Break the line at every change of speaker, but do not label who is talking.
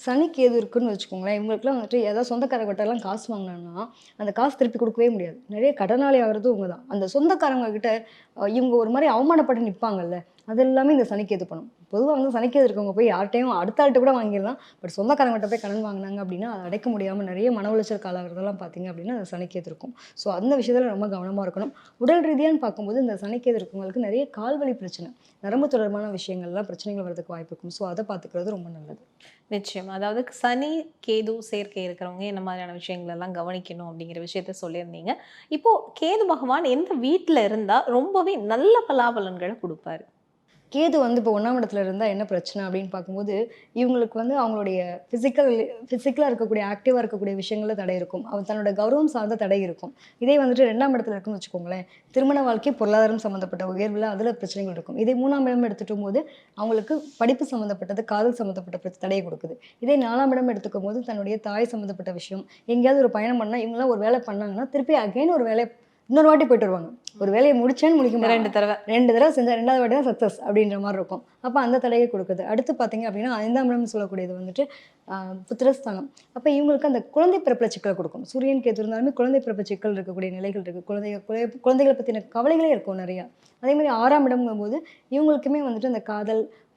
சனிக்கு எது இருக்குன்னு வச்சுக்கோங்களேன் இவங்களுக்குலாம் வந்துட்டு ஏதாவது சொந்தக்காரங்கிட்டலாம் காசு வாங்கினாங்கன்னா அந்த காசு திருப்பி கொடுக்கவே முடியாது. நிறைய கடனாளி ஆகிறது இவங்க தான் அந்த சொந்தக்காரங்க கிட்ட இவங்க ஒரு மாதிரி அவமானப்பட்டு நிற்பாங்கல்ல அது எல்லாமே இந்த சனிக்கேது பணம் பொதுவாக வந்து சனிக்கேது இருக்கவங்க போய் யார்ட்டையும் அடுத்த ஆள்கிட்ட கூட வாங்கிடலாம். பட் சொந்தக்காரங்கிட்ட போய் கடன் வாங்கினாங்க அப்படின்னா அதை அடைக்க முடியாமல் நிறைய மன உளைச்சல் காலாகிறதெல்லாம் பார்த்தீங்க அப்படின்னா அந்த சனிக்கேது இருக்கும் ஸோ அந்த விஷயத்தில் ரொம்ப கவனமாக இருக்கணும். உடல் ரீதியான்னு பார்க்கும்போது இந்த சனிக்கேது இருக்கவங்களுக்கு நிறைய கால்வழி பிரச்சனை நரம்பு தொடர்பான விஷயங்கள்லாம் பிரச்சனைகள் வரதுக்கு வாய்ப்பு இருக்கும். ஸோ அதை பார்த்துக்கிறது ரொம்ப நல்லது.
நிச்சயம். அதாவது சனி கேது சேர்க்கை இருக்கிறவங்க என்ன மாதிரியான விஷயங்கள் எல்லாம் கவனிக்கணும் அப்படிங்கிற விஷயத்த சொல்லியிருந்தீங்க. இப்போ கேது பகவான் எந்த வீட்டில் இருந்தால் ரொம்பவே நல்ல பலாபலன்களை கொடுப்பாரு.
கேது வந்து இப்போ ஒன்றாம் இடத்துல இருந்தால் என்ன பிரச்சனை அப்படின்னு பார்க்கும்போது இவங்களுக்கு வந்து அவங்களுடைய ஃபிசிக்கல் ஃபிசிக்கலாக இருக்கக்கூடிய ஆக்டிவாக இருக்கக்கூடிய விஷயங்களில் தடை இருக்கும். அவன் தன்னோட கௌரவம் சார்ந்த தடை இருக்கும். இதே வந்துட்டு ரெண்டாம் இடத்துல இருக்குன்னு வச்சுக்கோங்களேன் திருமண வாழ்க்கை பொருளாதாரம் சம்மந்தப்பட்ட உயர்வில் அதில் பிரச்சனைகள் இருக்கும். இதே மூணாம் இடம் எடுத்துட்டும் போது அவங்களுக்கு படிப்பு சம்மந்தப்பட்டது காதல் சம்மந்தப்பட்ட தடையை கொடுக்குது. இதே நாலாம் இடம் எடுத்துக்கும் போது தன்னுடைய தாய் சம்மந்தப்பட்ட விஷயம் எங்கேயாவது ஒரு பயணம் பண்ணால் இவங்களாம் ஒரு வேலை பண்ணாங்கன்னா திருப்பி அகைன் ஒரு வேலை இன்னொரு வாட்டி போயிட்டு வருவாங்க. ஒரு வேலையை முடிச்சேன்னு முடிக்கும்
ரெண்டு தடவை.
ரெண்டு தடவை செஞ்சா ரெண்டாவது வாட்டி தான் சக்ஸஸ் அப்படின்ற மாதிரி இருக்கும். அப்போ அந்த தடையை கொடுக்குது அடுத்து பார்த்தீங்க அப்படின்னா ஐந்தாம் இடம் சொல்லக்கூடியது வந்துட்டு புத்திரஸ்தானம். அப்போ இவங்களுக்கு அந்த குழந்தை பிறப்புல சிக்கலை கொடுக்கும். சூரியன் கேத்து இருந்தாலுமே குழந்தை பிறப்பு சிக்கல் இருக்கக்கூடிய நிலைகள் இருக்குது குழந்தை குழந்தை- குழந்தைகளை பற்றின கவலைகளே இருக்கும் நிறையா. அதே மாதிரி ஆறாம் இடம்ங்கும்போது இவங்களுக்குமே வந்துட்டு அந்த காதல்